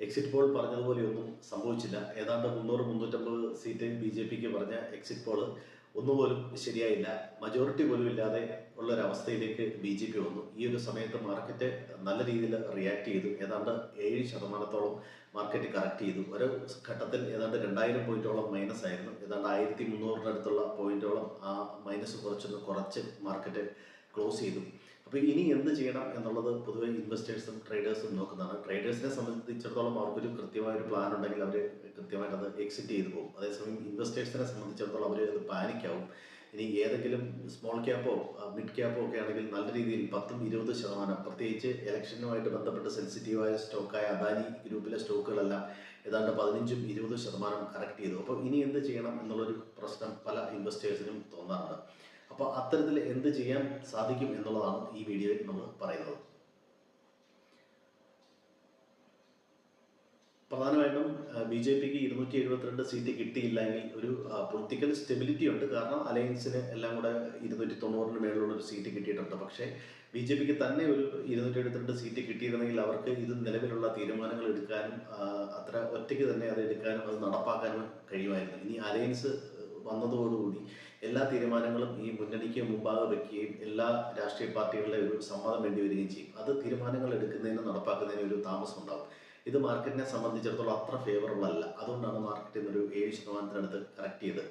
Exit poll പറഞ്ഞതുപോലെയൊന്നും സംഭവിച്ചില്ല. ഏതാണ്ട് മുന്നൂറ് മുന്നൂറ്റമ്പത് സീറ്റ് ബി ജെ പിക്ക് പറഞ്ഞ എക്സിറ്റ് പോൾ ഒന്നുപോലും ശരിയായില്ല. മജോറിറ്റി പോലും ഇല്ലാതെ ഉള്ള ഒരു അവസ്ഥയിലേക്ക് ബി ജെ പി വന്നു. ഈ ഒരു സമയത്ത് മാർക്കറ്റ് നല്ല രീതിയിൽ റിയാക്ട് ചെയ്തു. ഏതാണ്ട് ഏഴ് ശതമാനത്തോളം മാർക്കറ്റ് കറക്റ്റ് ചെയ്തു. ഒരു ഘട്ടത്തിൽ ഏതാണ്ട് രണ്ടായിരം പോയിന്റോളം മൈനസ് ആയിരുന്നു. ഏതാണ്ട് ആയിരത്തി മുന്നൂറിനടുത്തുള്ള പോയിന്റോളം ആ മൈനസ് കുറച്ചൊന്ന് കുറച്ച് മാർക്കറ്റ് ക്ലോസ് ചെയ്തു. അപ്പോൾ ഇനി എന്ത് ചെയ്യണം എന്നുള്ളത് പൊതുവെ ഇൻവെസ്റ്റേഴ്സും ട്രേഡേഴ്സും നോക്കുന്നതാണ്. ട്രേഡേഴ്സിനെ സംബന്ധിച്ചിടത്തോളം അവർക്കൊരു കൃത്യമായ ഒരു പ്ലാൻ ഉണ്ടെങ്കിൽ അവർ കൃത്യമായിട്ട് അത് എക്സിറ്റ് ചെയ്തു പോകും. അതേസമയം ഇൻവെസ്റ്റേഴ്സിനെ സംബന്ധിച്ചിടത്തോളം അവർ അത് പാനിക്കാവും ഇനി ഏതെങ്കിലും സ്മോൾ ക്യാപ്പോ മിഡ് ക്യാപ്പോ ഒക്കെ ആണെങ്കിൽ നല്ല രീതിയിൽ പത്തും ഇരുപത് ശതമാനം പ്രത്യേകിച്ച് ഇലക്ഷനുമായിട്ട് ബന്ധപ്പെട്ട് സെൻസിറ്റീവായ സ്റ്റോക്കായ അദാനി ഗ്രൂപ്പിലെ സ്റ്റോക്കുകളെല്ലാം ഏതാണ്ട് പതിനഞ്ചും ഇരുപതും ശതമാനം കറക്റ്റ് ചെയ്തു. അപ്പോൾ ഇനി എന്ത് ചെയ്യണം എന്നുള്ളൊരു പ്രശ്നം പല ഇൻവെസ്റ്റേഴ്സിനും തോന്നാറുണ്ട്. അപ്പോൾ അത്തരത്തിൽ എന്ത് ചെയ്യാൻ സാധിക്കും എന്നുള്ളതാണ് ഈ വീഡിയോയിൽ നമ്മൾ പറയുന്നത്. പ്രധാനമായിട്ടും ബി ജെ പിക്ക് ഇരുന്നൂറ്റി എഴുപത്തിരണ്ട് സീറ്റ് കിട്ടിയില്ലെങ്കിൽ ഒരു പൊളിറ്റിക്കൽ സ്റ്റെബിലിറ്റി ഉണ്ട്. കാരണം അലയൻസിന് എല്ലാം കൂടെ ഇരുന്നൂറ്റി തൊണ്ണൂറിന് മേളിലുള്ള ഒരു സീറ്റ് കിട്ടിയിട്ടുണ്ട്. പക്ഷേ ബി ജെ പിക്ക് തന്നെ ഒരു ഇരുന്നൂറ്റി എഴുപത്തിരണ്ട് സീറ്റ് കിട്ടിയിരുന്നെങ്കിൽ അവർക്ക് ഇത് നിലവിലുള്ള തീരുമാനങ്ങൾ എടുക്കാനും അത്ര ഒറ്റയ്ക്ക് തന്നെ അത് എടുക്കാനും അത് നടപ്പാക്കാനും കഴിയുമായിരുന്നു. ഇനി അലയൻസ് വന്നതോടുകൂടി എല്ലാ തീരുമാനങ്ങളും ഈ മുന്നണിക്ക് മുമ്പാകെ വെക്കുകയും എല്ലാ രാഷ്ട്രീയ പാർട്ടികളുടെ ഒരു സമ്മതം വേണ്ടി വരികയും ചെയ്യും. അത് തീരുമാനങ്ങൾ എടുക്കുന്നതിനും നടപ്പാക്കുന്നതിനും ഒരു താമസം ഉണ്ടാകും ഇത് മാർക്കറ്റിനെ സംബന്ധിച്ചിടത്തോളം അത്ര ഫേവറബിൾ അല്ല. അതുകൊണ്ടാണ് മാർക്കറ്റിൽ നിന്നൊരു ഏഴ് ശതമാനത്തിനടുത്ത് കറക്റ്റ് ചെയ്തത്.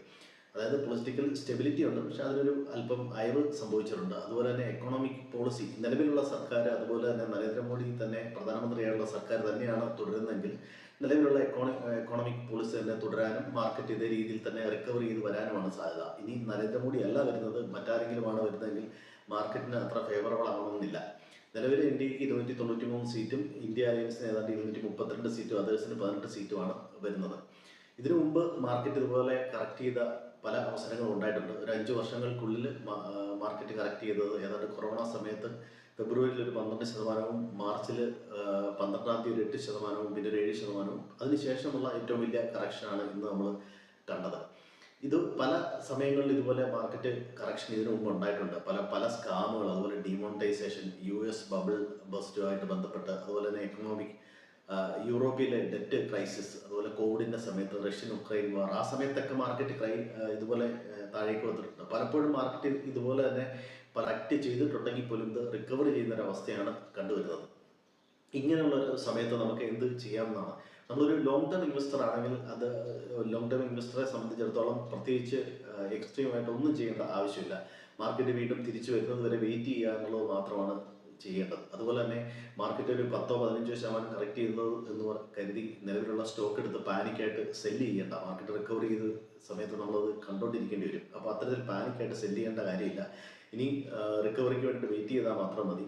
അതായത് പൊളിറ്റിക്കൽ സ്റ്റെബിലിറ്റി ഉണ്ട്. പക്ഷെ അതിനൊരു അല്പം അയവ് സംഭവിച്ചിട്ടുണ്ട്. അതുപോലെ തന്നെ എക്കണോമിക് പോളിസി നിലവിലുള്ള സർക്കാർ അതുപോലെ തന്നെ നരേന്ദ്രമോദി തന്നെ പ്രധാനമന്ത്രിയായുള്ള സർക്കാർ തന്നെയാണ് തുടരുന്നതെങ്കിൽ നിലവിലുള്ള എക്കോണി എക്കണോമിക് പോളിസി തന്നെ തുടരാനും മാർക്കറ്റ് ഇതേ രീതിയിൽ തന്നെ റിക്കവർ ചെയ്ത് വരാനുമാണ് സാധ്യത. ഇനി നരേന്ദ്രമോദി അല്ല വരുന്നത് മറ്റാരെങ്കിലുമാണ് വരുന്നതെങ്കിൽ മാർക്കറ്റിന് അത്ര ഫേവറബിൾ ആവണമെന്നില്ല. നിലവിൽ എൻ ഡി എക്ക് ഇരുന്നൂറ്റി തൊണ്ണൂറ്റി മൂന്ന് സീറ്റും ഇന്ത്യ അലയൻസിന് ഏതാണ്ട് ഇരുന്നൂറ്റി മുപ്പത്തിരണ്ട് സീറ്റും അതേഴ്സിന് പതിനെട്ട് സീറ്റുമാണ് വരുന്നത്. ഇതിനു മുമ്പ് മാർക്കറ്റ് ഇതുപോലെ കറക്റ്റ് ചെയ്ത പല അവസരങ്ങളും ഉണ്ടായിട്ടുണ്ട്. ഒരു അഞ്ച് വർഷങ്ങൾക്കുള്ളിൽ മാർക്കറ്റ് കറക്റ്റ് ചെയ്തത് ഏതാണ്ട് കൊറോണ സമയത്ത് ഫെബ്രുവരിയിൽ ഒരു പന്ത്രണ്ട് ശതമാനവും മാർച്ചിൽ പന്ത്രണ്ടാം തീയതി ഒരു എട്ട് ശതമാനവും പിന്നെ ഒരു ഏഴ് ശതമാനവും. അതിനുശേഷമുള്ള ഏറ്റവും വലിയ കറക്ഷനാണ് ഇന്ന് നമ്മൾ കണ്ടത്. ഇത് പല സമയങ്ങളിൽ ഇതുപോലെ മാർക്കറ്റ് കറക്ഷൻ ഇതിനു മുമ്പ് ഉണ്ടായിട്ടുണ്ട്. പല പല സ്കാമുകൾ അതുപോലെ ഡിമോണിറ്റൈസേഷൻ യു എസ് ബബിൾ ബസ്റ്റുമായിട്ട് ബന്ധപ്പെട്ട് അതുപോലെ തന്നെ എക്കണോമിക് യൂറോപ്പിലെ ഡെറ്റ് ക്രൈസിസ് അതുപോലെ കോവിഡിന്റെ സമയത്ത് റഷ്യൻ ഉക്രൈൻ വാർ ആ സമയത്തൊക്കെ മാർക്കറ്റ് ക്രൈ ഇതുപോലെ താഴേക്ക് വന്നിട്ടുണ്ട്. പലപ്പോഴും മാർക്കറ്റിൽ ഇതുപോലെ തന്നെ കറക്റ്റ് ചെയ്തിട്ടുണ്ടെങ്കിൽ പോലും ഇത് റിക്കവർ ചെയ്യുന്ന ഒരു അവസ്ഥയാണ് കണ്ടുവരുന്നത്. ഇങ്ങനെയുള്ള ഒരു സമയത്ത് നമുക്ക് എന്ത് ചെയ്യാമെന്നാണ്. നമ്മളൊരു ലോങ് ടേം ഇൻവെസ്റ്റർ ആണെങ്കിൽ അത് ലോങ് ടേം ഇൻവെസ്റ്ററെ സംബന്ധിച്ചിടത്തോളം പ്രത്യേകിച്ച് എക്സ്ട്രീമായിട്ട് ഒന്നും ചെയ്യേണ്ട ആവശ്യമില്ല. മാർക്കറ്റ് വീണ്ടും തിരിച്ചു വരുന്നത് വരെ വെയിറ്റ് ചെയ്യുക എന്നുള്ളത് മാത്രമാണ് ചെയ്യേണ്ടത്. അതുപോലെ തന്നെ മാർക്കറ്റ് ഒരു പത്തോ പതിനഞ്ചോ ശതമാനം കറക്റ്റ് ചെയ്യുന്നത് എന്ന് കരുതി നിലവിലുള്ള സ്റ്റോക്ക് എടുത്ത് പാനിക്കായിട്ട് സെല്ല് ചെയ്യേണ്ട. മാർക്കറ്റ് റിക്കവർ ചെയ്ത സമയത്ത് നമ്മളത് കണ്ടുകൊണ്ടിരിക്കേണ്ടി വരും. അപ്പോൾ അത്തരത്തിൽ പാനിക്കായിട്ട് സെല്ല് ചെയ്യേണ്ട കാര്യമില്ല. ഇനി റിക്കവറിക്ക് വേണ്ടി വെയിറ്റ് ചെയ്താൽ മാത്രം മതി.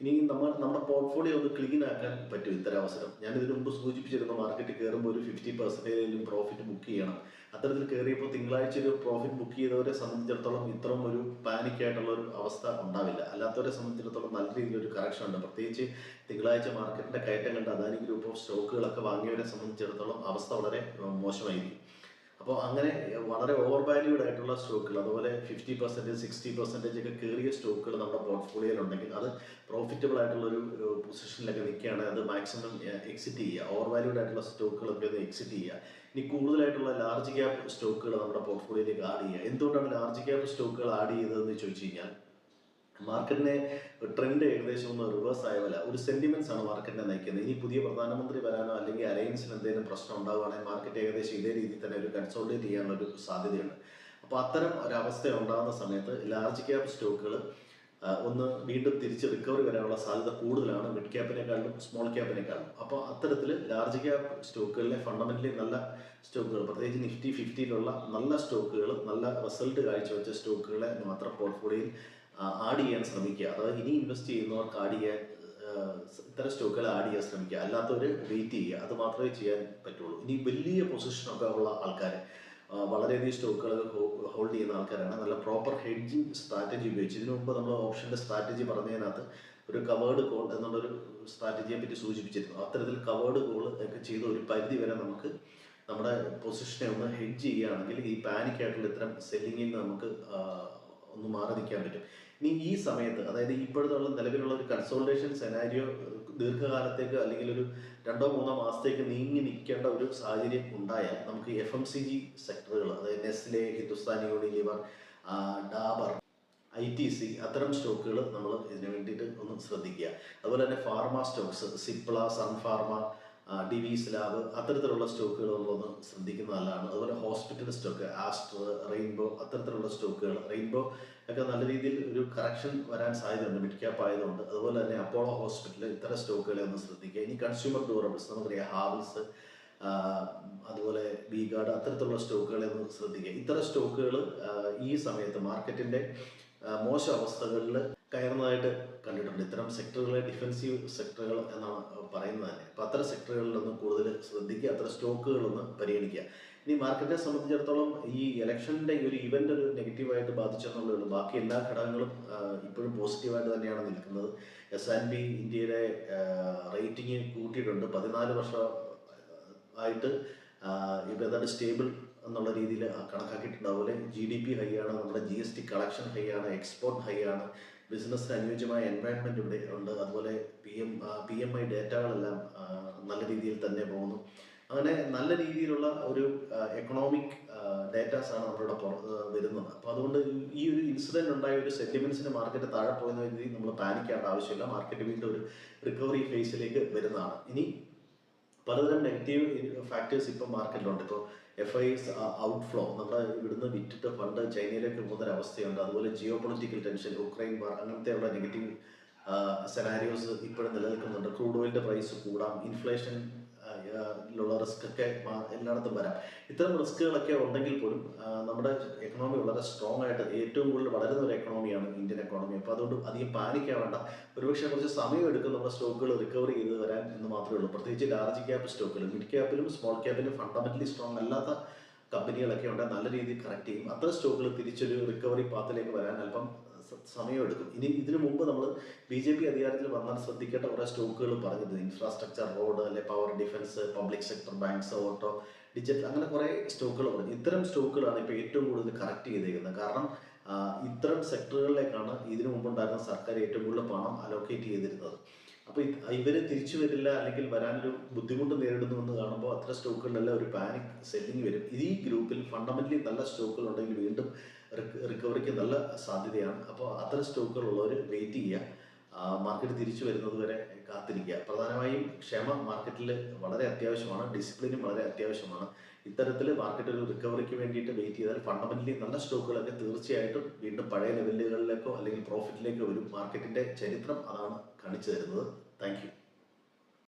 ഇനി നമ്മൾ നമ്മുടെ പോർട്ട്ഫോളിയോ ഒന്ന് ക്ലീൻ ആക്കാൻ പറ്റും ഇത്തരം അവസരം ഞാൻ ഇതിനു മുമ്പ് സൂചിപ്പിച്ചിരുന്ന മാർക്കറ്റ് കയറുമ്പോൾ ഒരു ഫിഫ്റ്റി പെർസെന്റേജിലും പ്രോഫിറ്റ് ബുക്ക് ചെയ്യണം. അത്തരത്തിൽ കയറിയപ്പോൾ തിങ്കളാഴ്ച ഒരു പ്രോഫിറ്റ് ബുക്ക് ചെയ്തവരെ സംബന്ധിച്ചിടത്തോളം ഇത്രയും ഒരു പാനിക് ആയിട്ടുള്ള ഒരു അവസ്ഥ ഉണ്ടാവില്ല. അല്ലാത്തവരെ സംബന്ധിച്ചിടത്തോളം നല്ല രീതിയിലൊരു കറക്ഷൻ ഉണ്ട്. പ്രത്യേകിച്ച് തിങ്കളാഴ്ച മാർക്കറ്റിന്റെ കയറ്റം കണ്ട് അദാനി ഗ്രൂപ്പ് ഓഫ് സ്റ്റോക്കുകളൊക്കെ വാങ്ങിയവരെ സംബന്ധിച്ചിടത്തോളം അവസ്ഥ വളരെ മോശമായിരിക്കും. അപ്പോൾ അങ്ങനെ വളരെ ഓവർ വാല്യൂഡ് ആയിട്ടുള്ള സ്റ്റോക്കുകൾ അതുപോലെ ഫിഫ്റ്റി പെർസെന്റേജ് സിക്സ്റ്റി പെർസെന്റേജ് ഒക്കെ കയറിയ സ്റ്റോക്കുകൾ നമ്മുടെ പോർട്ട്ഫോളിയോയിൽ ഉണ്ടെങ്കിൽ അത് പ്രോഫിറ്റബിൾ ആയിട്ടുള്ള ഒരു പൊസിഷനിലൊക്കെ നിൽക്കുകയാണെങ്കിൽ അത് മാക്സിമം എക്സിറ്റ് ചെയ്യുക. ഓവർ വാല്യൂഡ് ആയിട്ടുള്ള സ്റ്റോക്കുകളൊക്കെ ഒന്ന് എക്സിറ്റ് ചെയ്യുക. ഇനി കൂടുതലായിട്ടുള്ള ലാർജ് ക്യാപ് സ്റ്റോക്കുകൾ നമ്മുടെ പോർട്ട്ഫോളിയോയിലേക്ക് ആഡ് ചെയ്യുക. എന്തുകൊണ്ടാണ് ലാർജ് ക്യാപ് സ്റ്റോക്കുകൾ ആഡ് ചെയ്തതെന്ന് ചോദിച്ചു കഴിഞ്ഞാൽ മാർക്കറ്റിനെ ട്രെൻഡ് ഏകദേശം ഒന്ന് റിവേഴ്സ് ആയ പോലെ ഒരു സെന്റിമെന്റ്സ് ആണ് മാർക്കറ്റിനെ നയിക്കുന്നത്. ഇനി പുതിയ പ്രധാനമന്ത്രി വരാനോ അല്ലെങ്കിൽ അലയൻസിന് എന്തെങ്കിലും പ്രശ്നം ഉണ്ടാവുകയാണെങ്കിൽ മാർക്കറ്റ് ഏകദേശം ഇതേ രീതിയിൽ തന്നെ ഒരു കൺസോൾട്ടേറ്റ് ചെയ്യാനുള്ള ഒരു സാധ്യതയുണ്ട്. അപ്പോൾ അത്തരം ഒരവസ്ഥ ഉണ്ടാകുന്ന സമയത്ത് ലാർജ് ക്യാപ് സ്റ്റോക്കുകൾ ഒന്ന് വീണ്ടും തിരിച്ച് റിക്കവറി വരാനുള്ള സാധ്യത കൂടുതലാണ്. മിഡ് ക്യാപ്പിനെക്കാളും സ്മോൾ ക്യാപ്പിനെക്കാളും അപ്പോൾ അത്തരത്തിൽ ലാർജ് ക്യാപ് സ്റ്റോക്കുകളിലെ ഫണ്ടമെന്റലി നല്ല സ്റ്റോക്കുകൾ പ്രത്യേകിച്ച് നിഫ്റ്റി ഫിഫ്റ്റിയിലുള്ള നല്ല സ്റ്റോക്കുകൾ നല്ല റിസൾട്ട് കാഴ്ചവെച്ച സ്റ്റോക്കുകളെ മാത്രം പോർട്ട്ഫോളിയോയിൽ ആഡ് ചെയ്യാൻ ശ്രമിക്കുക. അതായത് ഇനി ഇൻവെസ്റ്റ് ചെയ്യുന്നവർക്ക് ആഡ് ചെയ്യാൻ ഇത്തരം സ്റ്റോക്കുകൾ ആഡ് ചെയ്യാൻ ശ്രമിക്കുക. അല്ലാത്തവർ വെയിറ്റ് ചെയ്യുക. അത് മാത്രമേ ചെയ്യാൻ പറ്റുള്ളൂ. ഇനി വലിയ പൊസിഷനൊക്കെ ഉള്ള ആൾക്കാർ വളരെയധികം സ്റ്റോക്കുകൾ ഹോൾഡ് ചെയ്യുന്ന ആൾക്കാരാണ്. നല്ല പ്രോപ്പർ ഹെഡ്ജിങ് സ്ട്രാറ്റജി ഉപയോഗിച്ച്. ഇതിനു മുമ്പ് നമ്മൾ ഓപ്ഷന്റെ സ്ട്രാറ്റജി പറഞ്ഞതിനകത്ത് ഒരു കവേർഡ് കോൾ എന്നുള്ളൊരു സ്ട്രാറ്റജിയെ പറ്റി സൂചിപ്പിച്ചിരുന്നു. അത്തരത്തിൽ കവേർഡ് കോൾ ഒക്കെ ചെയ്ത് ഒരു പരിധി വരെ നമുക്ക് നമ്മുടെ പൊസിഷനെ ഒന്ന് ഹെഡ്ജ് ചെയ്യുകയാണെങ്കിൽ ഈ പാനിക് ആയിട്ടുള്ള ഇത്തരം സെല്ലിങ്ങിൽ നിന്ന് നമുക്ക് ഒന്ന് മാറി നിൽക്കാൻ പറ്റും. ഇനി ഈ സമയത്ത് അതായത് ഇപ്പോഴത്തുള്ള നിലവിലുള്ള ഒരു കൺസോൾട്ടേഷൻ സെനാരിയോ ദീർഘകാലത്തേക്ക് അല്ലെങ്കിൽ ഒരു രണ്ടോ മൂന്നോ മാസത്തേക്ക് നീങ്ങി നിൽക്കേണ്ട ഒരു സാഹചര്യം ഉണ്ടായാൽ നമുക്ക് എഫ് എം സി ജി സെക്ടറുകൾ അതായത് Nestle Hindustan Unilever Dabur I T C അത്തരം സ്റ്റോക്കുകൾ നമ്മൾ ഇതിന് വേണ്ടിയിട്ട് ഒന്ന് ശ്രദ്ധിക്കുക. അതുപോലെ തന്നെ pharma stocks Cipla Sun Pharma Divi's lab അത്തരത്തിലുള്ള സ്റ്റോക്കുകൾ നമ്മളൊന്ന് ശ്രദ്ധിക്കുന്നത് നല്ലതാണ് അതുപോലെ ഹോസ്പിറ്റൽ സ്റ്റോക്ക് ആസ്റ്റർ റെയിൻബോ അത്തരത്തിലുള്ള സ്റ്റോക്കുകൾ റെയിൻബോ ഒക്കെ നല്ല രീതിയിൽ ഒരു കറക്ഷൻ വരാൻ സാധ്യതയുണ്ട്. മിഡ് ക്യാപ്പ് ആയതുകൊണ്ട്. അതുപോലെ തന്നെ അപ്പോളോ ഹോസ്പിറ്റൽ ഇത്തരം സ്റ്റോക്കുകളെ ഒന്ന് ശ്രദ്ധിക്കുക. ഇനി കൺസ്യൂമർ ഡ്യൂറബിൾസ് നമുക്കറിയാം ഹാവൽസ് അതുപോലെ ബി ഗാർഡ് അത്തരത്തിലുള്ള സ്റ്റോക്കുകളെ ഒന്ന് ശ്രദ്ധിക്കുക. ഇത്തരം സ്റ്റോക്കുകൾ ഈ സമയത്ത് മാർക്കറ്റിന്റെ മോശ മോശം അവസ്ഥകളിൽ കയറുന്നതായിട്ട് കണ്ടിട്ടുണ്ട്. ഇത്തരം സെക്ടറുകളെ ഡിഫൻസീവ് സെക്ടറുകൾ എന്നാണ് പറയുന്നത് തന്നെ. അപ്പോൾ അത്തരം സെക്ടറുകളിലൊന്ന് കൂടുതൽ ശ്രദ്ധിക്കുക. അത്തരം സ്റ്റോക്കുകളൊന്ന് പരിഗണിക്കുക. ഇനി മാർക്കറ്റിനെ സംബന്ധിച്ചിടത്തോളം ഈ ഇലക്ഷന്റെ ഈ ഒരു ഇവന്റ് ഒരു നെഗറ്റീവായിട്ട് ബാധിച്ചെന്നുള്ളേ ഉള്ളൂ ബാക്കി എല്ലാ ഘടകങ്ങളും ഇപ്പോഴും പോസിറ്റീവായിട്ട് തന്നെയാണ് നിൽക്കുന്നത്. എസ് ആൻഡ് പി ഇന്ത്യയുടെ റേറ്റിംഗ് കൂട്ടിയിട്ടുണ്ട്. പതിനാല് വർഷം ആയിട്ട് ഇപ്പോൾ ഏതാണ്ട് സ്റ്റേബിൾ എന്നുള്ള രീതിയിൽ കണക്കാക്കിയിട്ടുണ്ട് അതുപോലെ ജി ഡി പി ഹൈ ആണ് നമ്മുടെ G S T collection high ആണ് എക്സ്പോർട്ട് ഹൈ ആണ് ബിസിനസ്സിന് അനുയോജ്യമായ എൻവയൺമെന്റ് ഇവിടെ ഉണ്ട്. അതുപോലെ P M P M I ഡേറ്റകളെല്ലാം നല്ല രീതിയിൽ തന്നെ പോകുന്നു. അങ്ങനെ നല്ല രീതിയിലുള്ള ഒരു എക്കണോമിക് ഡേറ്റാസ് ആണ് അവരുടെ വരുന്നത്. അപ്പോൾ അതുകൊണ്ട് ഈ ഒരു ഇൻസിഡന്റ് ഉണ്ടായ ഒരു സെന്റിമെന്റ്സിന് മാർക്കറ്റ് താഴെ പോകുന്ന രീതി നമ്മൾ പാനിക്കേണ്ട ആവശ്യമില്ല. മാർക്കറ്റ് വീണ്ടും ഒരു റിക്കവറി ഫേസിലേക്ക് വരുന്നതാണ്. ഇനി പലതരം നെഗറ്റീവ് ഫാക്ടേഴ്സ് ഇപ്പം മാർക്കറ്റിലുണ്ട് ഇപ്പോൾ എഫ് ഐ എസ് ഔട്ട്ഫ്ലോ നമ്മുടെ ഇവിടുന്ന് വിറ്റിട്ട് ഫണ്ട് ചൈനയിലേക്ക് പോകുന്ന അവസ്ഥയുണ്ട്. അതുപോലെ geo political tension Ukraine war അങ്ങനത്തെയുള്ള നെഗറ്റീവ് സെനാരിയോസ് ഇപ്പോഴും നിലനിൽക്കുന്നുണ്ട്. ക്രൂഡ് ഓയിലിന്റെ പ്രൈസ് കൂടാം. ഇൻഫ്ലേഷൻ ുള്ള റിസ്ക് ഒക്കെ എല്ലായിടത്തും വരാം. ഇത്തരം റിസ്കുകളൊക്കെ ഉണ്ടെങ്കിൽ പോലും നമ്മുടെ എക്കണോമി വളരെ സ്ട്രോങ് ആയിട്ട് ഏറ്റവും കൂടുതൽ വളരുന്ന ഒരു എക്കണോമിയാണ് ഇന്ത്യൻ എക്കണോമി അപ്പോൾ അതുകൊണ്ട് അധികം പാനിക്കാവേണ്ട ഒരുപക്ഷെ കുറച്ച് സമയം എടുക്കും നമ്മുടെ സ്റ്റോക്കുകൾ റിക്കവർ ചെയ്ത് വരാൻ എന്ന് മാത്രമേ ഉള്ളൂ. പ്രത്യേകിച്ച് ലാർജ് ക്യാപ് സ്റ്റോക്കുകൾ മിഡ് ക്യാപ്പിലും സ്മോൾ ക്യാപ്പിലും ഫണ്ടമെന്റലി സ്ട്രോങ് അല്ലാത്ത കമ്പനികളൊക്കെ ഉണ്ട് നല്ല രീതിയിൽ കറക്റ്റ് ചെയ്യും. അത്തരം സ്റ്റോക്കുകൾ തിരിച്ചൊരു റിക്കവറി പാത്തിലേക്ക് വരാൻ അല്പം സമയമെടുക്കും. ഇനി ഇതിനു മുമ്പ് നമ്മൾ ബി ജെ പി അധികാരത്തിൽ വന്നാൽ ശ്രദ്ധിക്കേണ്ട കുറേ സ്റ്റോക്കുകൾ പറഞ്ഞത് ഇൻഫ്രാസ്ട്രക്ചർ റോഡ് അല്ലെ power defence public sector banks auto digital അങ്ങനെ കുറേ സ്റ്റോക്കുകൾ പറഞ്ഞു ഇത്തരം സ്റ്റോക്കുകളാണ് ഇപ്പോൾ ഏറ്റവും കൂടുതൽ കറക്റ്റ് ചെയ്തേക്കുന്നത്. കാരണം ഇത്തരം സെക്ടറുകളിലേക്കാണ് ഇതിനു മുമ്പുണ്ടായിരുന്ന സർക്കാർ ഏറ്റവും കൂടുതൽ പണം അലോക്കേറ്റ് ചെയ്തിരുന്നത്. അപ്പോൾ ഇവർ തിരിച്ചു വരില്ല അല്ലെങ്കിൽ വരാനൊരു ബുദ്ധിമുട്ട് നേരിടുന്നു എന്ന് കാണുമ്പോൾ അത്ര സ്റ്റോക്കുകളിലെല്ലാം ഒരു പാനിക് സെല്ലിംഗ് വരും. ഈ ഗ്രൂപ്പിൽ ഫണ്ടമെന്റലി നല്ല സ്റ്റോക്കുകൾ ഉണ്ടെങ്കിൽ വീണ്ടും റിക്കവറിക്ക് നല്ല സാധ്യതയാണ്. അപ്പോൾ അത്തരം സ്റ്റോക്കുകൾ ഉള്ളവർ വെയിറ്റ് ചെയ്യുക മാർക്കറ്റ് തിരിച്ചു വരുന്നത് വരെ കാത്തിരിക്കുക. പ്രധാനമായും ക്ഷമ മാർക്കറ്റിൽ വളരെ അത്യാവശ്യമാണ്. ഡിസിപ്ലിനും വളരെ അത്യാവശ്യമാണ്. ഇത്തരത്തിൽ മാർക്കറ്റ് ഒരു റിക്കവറിക്ക് വേണ്ടിയിട്ട് വെയിറ്റ് ചെയ്താൽ ഫണ്ടമെന്റലി നല്ല സ്റ്റോക്കുകളൊക്കെ തീർച്ചയായിട്ടും വീണ്ടും പഴയ ലെവലുകളിലേക്കോ അല്ലെങ്കിൽ പ്രോഫിറ്റിലേക്കോ വരും. മാർക്കറ്റിന്റെ ചരിത്രം അതാണ് കാണിച്ചു തരുന്നത്. താങ്ക്